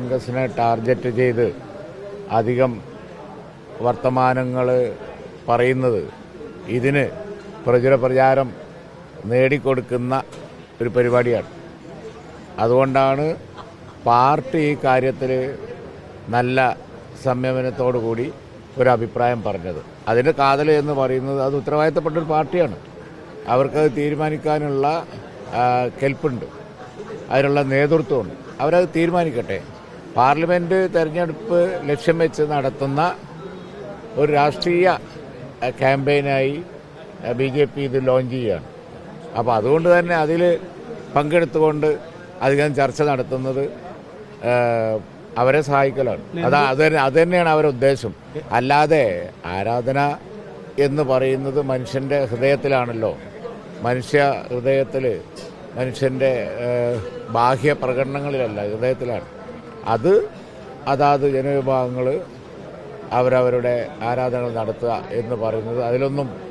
കോൺഗ്രസിനെ ടാർഗറ്റ് ചെയ്ത് അധികം വർത്തമാനങ്ങൾ പറയുന്നത് ഇതിന് പ്രചുര പ്രചാരം നേടിക്കൊടുക്കുന്ന ഒരു പരിപാടിയാണ്. അതുകൊണ്ടാണ് പാർട്ടി ഈ കാര്യത്തിൽ നല്ല സംയമനത്തോടു കൂടി ഒരു അഭിപ്രായം പറഞ്ഞത്. അതിന്റെ കാതൽ എന്ന് പറയുന്നത് അത് ഉത്തരവാദിത്തപ്പെട്ട ഒരു പാർട്ടിയാണ്. അവർക്കത് തീരുമാനിക്കാനുള്ള കെൽപ്പുണ്ട്. അതിനുള്ള നേതൃത്വമുണ്ട്. അവരത് തീരുമാനിക്കട്ടെ. പാർലമെന്റ് തെരഞ്ഞെടുപ്പ് ലക്ഷ്യം വെച്ച് നടത്തുന്ന ഒരു രാഷ്ട്രീയ ക്യാമ്പയിനായി ബി ജെ പി ഇത് ലോഞ്ച് ചെയ്യുകയാണ് അപ്പോൾ അതുകൊണ്ട് തന്നെ അതിൽ പങ്കെടുത്തുകൊണ്ട് അധികം ചർച്ച നടത്തുന്നത് അവരെ സഹായിക്കലാണ്. അതാ അത് അത് തന്നെയാണ് അവരുടെ ഉദ്ദേശം. അല്ലാതെ ആരാധന എന്ന് പറയുന്നത് മനുഷ്യന്റെ ഹൃദയത്തിലാണല്ലോ. മനുഷ്യ ഹൃദയത്തിൽ മനുഷ്യന്റെ ബാഹ്യ പ്രകടനങ്ങളിലല്ല ഹൃദയത്തിലാണ്. അത് അതാത് ജനവിഭാഗങ്ങൾ അവരവരുടെ ആരാധനകൾ നടത്തുക എന്ന് പറയുന്നത് അതിലൊന്നും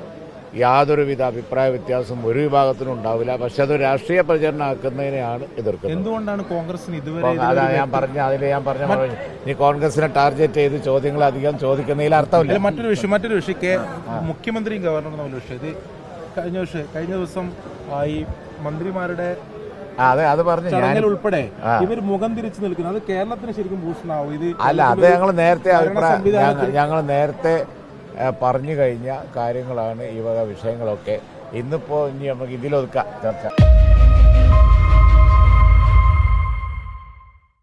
യാതൊരുവിധ അഭിപ്രായ വ്യത്യാസം ഒരു വിഭാഗത്തിനും ഉണ്ടാവില്ല. പക്ഷെ അത് രാഷ്ട്രീയ പ്രചരണമാക്കുന്നതിനെയാണ് എതിർക്കുന്നത്. എന്തുകൊണ്ടാണ് കോൺഗ്രസിന് ഇതുവരെ അതാ ഞാൻ പറഞ്ഞ അതിൽ ഞാൻ പറഞ്ഞ ഇനി കോൺഗ്രസിനെ ടാർഗറ്റ് ചെയ്ത് ചോദ്യങ്ങൾ അധികം ചോദിക്കുന്നതിൽ അർത്ഥമില്ല. മറ്റൊരു വിഷയം മറ്റൊരു വിഷയം. മുഖ്യമന്ത്രിയും ഗവർണറും തമ്മിൽ വിഷയം. ഇത് കഴിഞ്ഞ വിഷയം കഴിഞ്ഞ ദിവസം ഈ മന്ത്രിമാരുടെ അതെ അത് പറഞ്ഞു. ഞാൻ ഉൾപ്പെടെ ഇവർ മുഖം തിരിച്ചു നിൽക്കുന്നു അത് കേരളത്തിന് ശരിക്കും ഭൂഷണാവും ഇത് അല്ല അത് ഞങ്ങൾ നേരത്തെ അഭിപ്രായം ഞങ്ങൾ നേരത്തെ പറഞ്ഞു കഴിഞ്ഞ കാര്യങ്ങളാണ് ഈ വക വിഷയങ്ങളൊക്കെ. ഇന്നിപ്പോ ഇനി നമുക്ക് ഇതിലൊതുക്കാം. ചർച്ച.